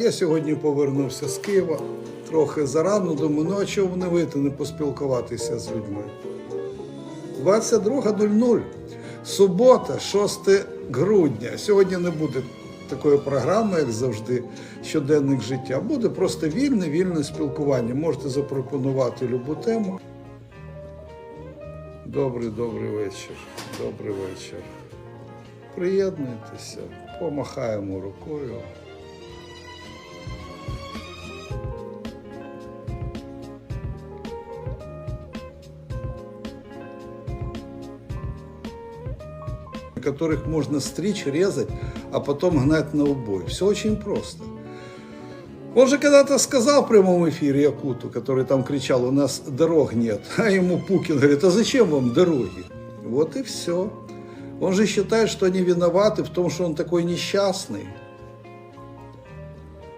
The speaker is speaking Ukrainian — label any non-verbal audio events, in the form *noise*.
Я сьогодні повернувся з Києва трохи зарано, думаю, ну а чого не вийти, не поспілкуватися з людьми. 22.00, субота, 6 грудня. Сьогодні не буде такої програми, як завжди, щоденник життя. Буде просто вільне, вільне спілкування. Можете запропонувати любу тему. Добрий, добрий вечір. Добрий вечір. Приєднуйтеся, помахаємо рукою. которых можно стричь, резать, а потом гнать на убой. Все очень просто. Он же когда-то сказал в прямом эфире Якуту, который там кричал, у нас дорог нет. *laughs* А ему Пукин говорит, а зачем вам дороги? Вот и все. Он же считает, что они виноваты в том, что он такой несчастный.